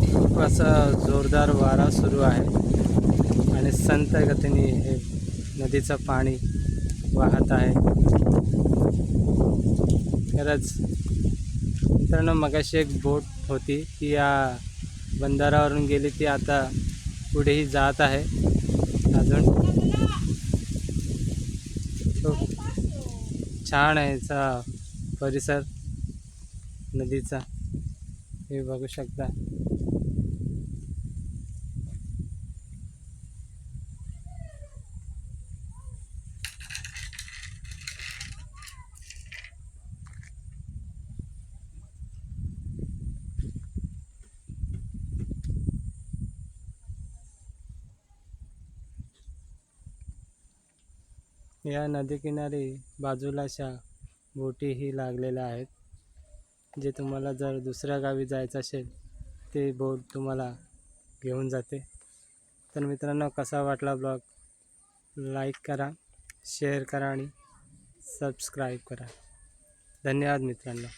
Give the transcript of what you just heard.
खूप असा जोरदार वारा सुरू आहे. आणि संत गतीने हे नदीचं पाणी वाहत आहे. खरंच मित्रांनो मगाशी एक बोट होती ती या बंधारावरून गेली ती आता पुढेही जात आहे. अजून. खूप छान आहे याचा परिसर नदीचा. हे बघू शकता. या नदीकिनारी बाजूला अशा बोटीही लागलेल्या आहेत. जे तुम्हाला जर दुसऱ्या गावी जायचं असेल ते बोट तुम्हाला घेऊन जाते. तर मित्रांनो कसा वाटला ब्लॉग? लाईक करा शेअर करा आणि सबस्क्राईब करा. धन्यवाद मित्रांनो.